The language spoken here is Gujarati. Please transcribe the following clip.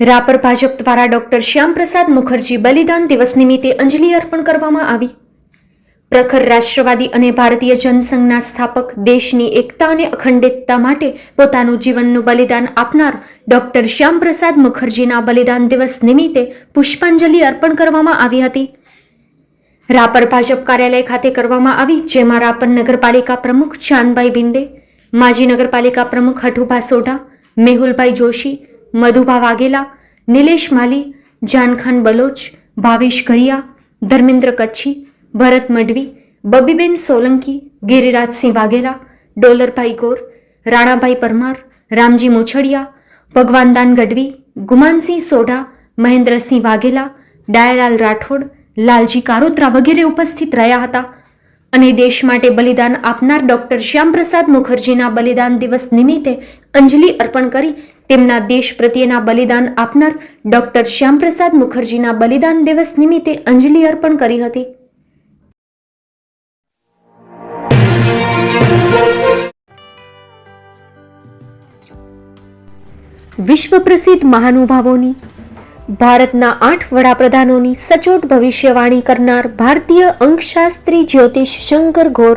રાપર ભાજપ દ્વારા ડોક્ટર શ્યામપ્રસાદ મુખર્જી બલિદાન દિવસ નિમિત્તે અંજલિ અર્પણ કરવામાં આવી. પ્રખર રાષ્ટ્રવાદી અને ભારતીય જનસંઘના સ્થાપક દેશની એકતા અને અખંડિતતા માટે પોતાનું જીવનનું બલિદાન આપનાર ડોક્ટર શ્યામપ્રસાદ મુખર્જીના બલિદાન દિવસ નિમિત્તે પુષ્પાંજલિ અર્પણ કરવામાં આવી હતી. રાપર ભાજપ કાર્યાલય ખાતે કરવામાં આવી, જેમાં રાપર નગરપાલિકા પ્રમુખ ચાંદભાઈ બિંડે માજી નગરપાલિકા પ્રમુખ હઠુભા સોઢા, મેહુલભાઈ જોશી મધુભા વાઘેલા, નિલેશ માલી, જાનખાન બલોચ, ભાવેશ ઘરિયા, ધર્મેન્દ્ર કચ્છી, ભરત મડવી બબીબેન સોલંકી, ગિરિરાજસિંહ વાઘેલા, ડોલરભાઈ ગોર, રાણાભાઈ પરમાર, રામજી મોછડિયા, ભગવાનદાન ગઢવી, ગુમાનસિંહ સોઢા, મહેન્દ્રસિંહ વાઘેલા, ડાયલાલ રાઠોડ, લાલજી કારોત્રા વગેરે ઉપસ્થિત રહ્યા હતા. અને દેશ માટે બલિદાન આપનાર ડોક્ટર શ્યામપ્રસાદ મુખર્જીના બલિદાન દિવસ નિમિત્તે અંજલિ અર્પણ કરી તેમના દેશ પ્રત્યેના બલિદાન આપનાર ડોક્ટર શ્યામપ્રસાદ મુખર્જીના બલિદાન દિવસ નિમિત્તે અંજલિ અર્પણ કરી હતી. વિશ્વ પ્રસિદ્ધ મહાનુભાવોની, ભારતના આઠ વડાપ્રધાનોની સચોટ ભવિષ્યવાણી કરનાર ભારતીય અંકશાસ્ત્રી જ્યોતિષ શંકર ઘોર